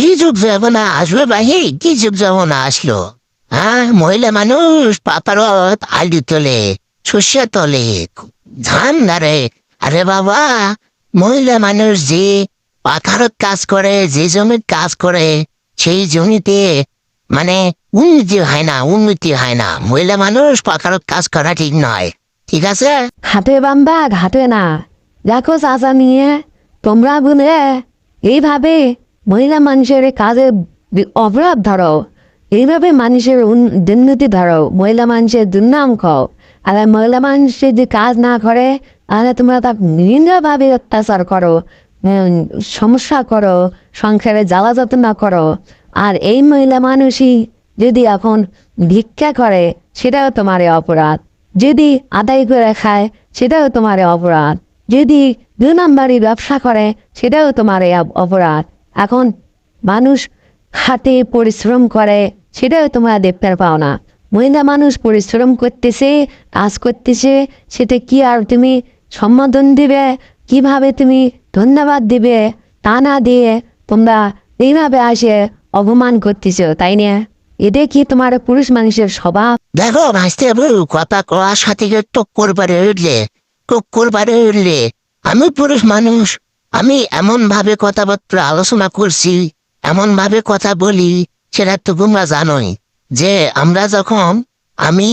কি যুগ যাব না আসবে ভাই কি যুগ যাব না আসলো? হ্যাঁ মহিলা মানুষ, পাপারত, আলু তোলে, শস্য তোলে ধান নারে আরে বাবা, মহিলা মানুষ যে পাখারত কাজ করে, যে জমির কাজ করে, সেই জমিতে মানে উন্নতি হয় না, উন্নতি হয় না। মহিলা মানুষ পাখারত কাজ করা ঠিক নয়। ঠিক আছে? হাতে বাম্বা, ঘাটে না। দেখো চাচা নিয়ে, তোমরা বলে এইভাবে মহিলা মানুষের কাজে অপরাধ ধরো। এইভাবে মানুষের দুর্নীতি ধরো। মহিলা মানুষের দুর্নাম খাও আর মহিলা মানুষ যদি কাজ না করে, তাহলে তোমরা তা নিন্দাভাবে অত্যাচার করো সমস্যা করো, সংসারে জ্বালা যত্ন করো। আর এই মহিলা মানুষই যদি এখন ভিক্ষা করে, সেটাও তোমার অপরাধ। যদি আদায় করে খায়, সেটাও তোমার অপরাধ। যদি দুই নম্বরই ব্যবসা করে, সেটাও তোমার অপরাধ। এখন মানুষ হাতে পরিশ্রম করে, সেটাও তোমরা দেখতে পাও না মহিলা মানুষ পরিশ্রম করতেছে, কাজ করতেছে, সেটা কি আর তুমি সম্বোধন দিবে? কীভাবে তুমি ধন্যবাদ দিবে? তা না দিয়ে তোমরা এইভাবে আসে অপমান করতেছ, তাই না? এটা কি তোমার পুরুষ মানুষের স্বভাব? দেখো ভাসতে কথা কওয়ার সাথে তো করবারে উঠলে খুব করবারে উঠলে, আমি পুরুষ মানুষ আমি এমন ভাবে কথাবার্তা আলোচনা করছি, এমন ভাবে কথা বলি, সেটা তো তোমরা জানোই যে আমরা যখন, আমি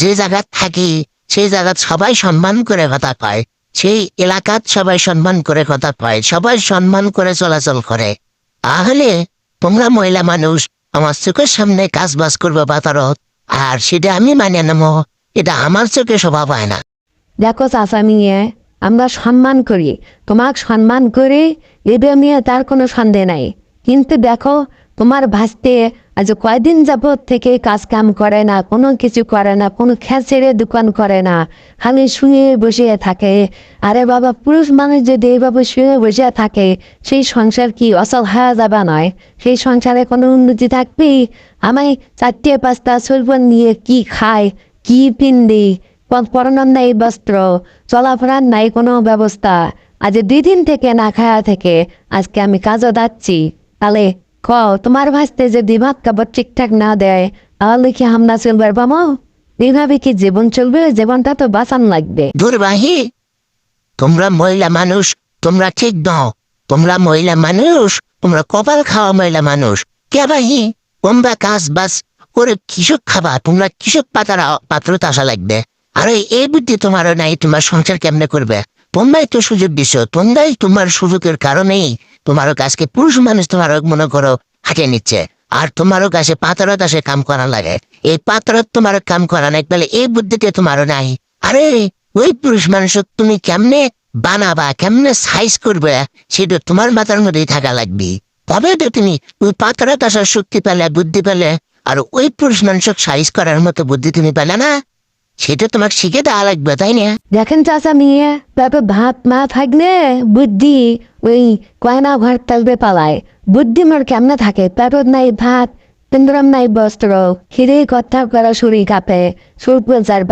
যে জায়গায় থাকি, সেই জায়গায় সবাই সম্মান করে কথা কয়, সেই এলাকাত সবাই সম্মান করে কথা কয়, সবাই সম্মান করে চলাচল করে। তাহলে তোমরা মহিলা মানুষ, আমার চোখের সামনে কাজ বাজ করবে বাতারত আর সেটা আমি মানে নেব, এটা আমার চোখে শোভা পায় না। দেখো চাচা মিয়ে আমরা সম্মান করি। তোমাকে সম্মান করি এবে নিয়ে তার কোনো সন্দেহ নাই। কিন্তু দেখো, তোমার ভাসতে আজ কয়দিন যাবৎ থেকে কাজ কাম করে না, কোনো কিছু করে না, কোনো খেঁচেরে দোকান করে না। খালি শুয়ে বসে থাকে। আরে বাবা, পুরুষ মানুষ যদি এইভাবে শুয়ে বসে থাকে, সেই সংসার কি অচল হয়ে যাবে নয়? সেই সংসারে কোনো উন্নতি থাকবে আমায় চারটে পাঁচটা চলবন নিয়ে কি খায়, কি পিন্দি? পথ পরানোর নাই বস্ত্র, চলাফেরার নাই কোনো ব্যবস্থা। আজ দুই দিন থেকে না খায়া থেকে আজকে আমি কাজও দাচ্ছি। তাহলে ক, তোমার ভাসতে যদি ভাত কাপড় ঠিকঠাক না দেয়, তাহলে কি হামনা চলবার পামো এইভাবে কি জীবন চলবে? জীবনটা তো বাঁচান লাগবে। দুর্বাহী তোমরা মহিলা মানুষ, তোমরা ঠিক দাও তোমরা মহিলা মানুষ, তোমরা কপাল খাওয়া মহিলা মানুষ। কে বাহি, তোমরা কাজ বাস করে কৃষক খাবা? তোমরা কৃষক পাতার পাত্র তাসা লাগবে? আরে, এই বুদ্ধি তোমার নাই, তোমার সংসার কেমনে করবে? তোমরাই তো সুযোগ দিছো, তোমরাই তোমার সুযোগের কারণেই তোমারও কাজকে পুরুষ মানুষ তোমারও মনে করো হাঁটে নিচ্ছে। আর তোমারও কাছে পাতারত আসে কাম করা লাগে। এই পাতারত তোমার কাম করা নাই বলে এই বুদ্ধিতে তোমারও নাই। আরে, ওই পুরুষ মানুষ তুমি কেমনে বানাবা, কেমনে সাইজ করবে, সেটা তোমার মাথার মধ্যেই থাকা লাগবে। তবে তো তুমি ওই পাতারত আসার শক্তি পেলে, বুদ্ধি পেলে, আর ওই পুরুষ মানুষক সাইজ করার মতো বুদ্ধি তুমি পেলে না। সেটা তোমাকে শিখে দেওয়া লাগবে তাই না? দেখেন চাচা মেয়ে তারপর ভাত মা থাকলে বুদ্ধি ওই কয়না ঘর থাকবে পালায়। বুদ্ধি মোর কেমনে থাকে? তারপর নাই ভাত তিন্দরম নাই বস্ত্র হিরে কথা করা শরীর কাঁপে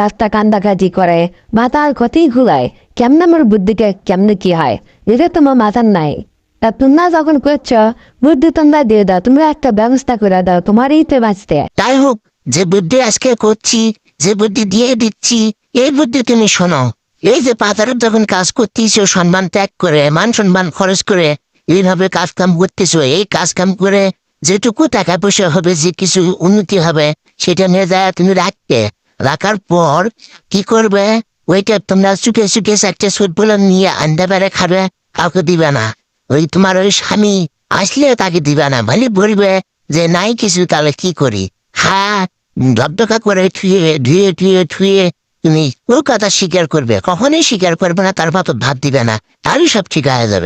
বাস্তা কান্দাকাটি করে মাথার কথাই ঘুলায়। কেমনে মোর বুদ্ধিকে কেমনে কি হয়? এটা তোমার মাথার নাই। তা তোমরা যখন করছ বুদ্ধি তোমরা দিয়ে দাও তোমরা একটা ব্যবস্থা করে দাও তোমারই তো বাঁচতে। তাই হোক যে বুদ্ধি আজকে করছি যে বুদ্ধি দিয়ে দিচ্ছি, এই বুদ্ধি তুমি শোনো। এই যে পাতারের যখন কাজ করতেছো, সম্মান ত্যাগ করে, মান সম্মান খরচ করে, এইভাবে কাজ কাম করতেছো, এই কাজ কাম করে যেটুকু টাকা পয়সা হবে, যে কিছু উন্নতি হবে, সেটা নিয়ে যায় তুমি রাখতে। রাখার পর কি করবে? ওইটা তোমরা চুকে চুকে চারটে বলে নিয়ে আন্ডা বেড়ে খাবে, কাউকে দিবে না। ওই তোমার ওই স্বামী আসলে তাকে দিবে না ভালো বলবে যে, নাই কিছু, তাহলে কি করি? হ্যাঁ ধবধকা করে থুয়ে, ধুয়ে ধুয়ে, থুয়ে তুমি ও কথা স্বীকার করবে, কখনোই স্বীকার করবে না, তার মতো ভাত দিবে না, তারই সব ঠিক হয়ে যাবে।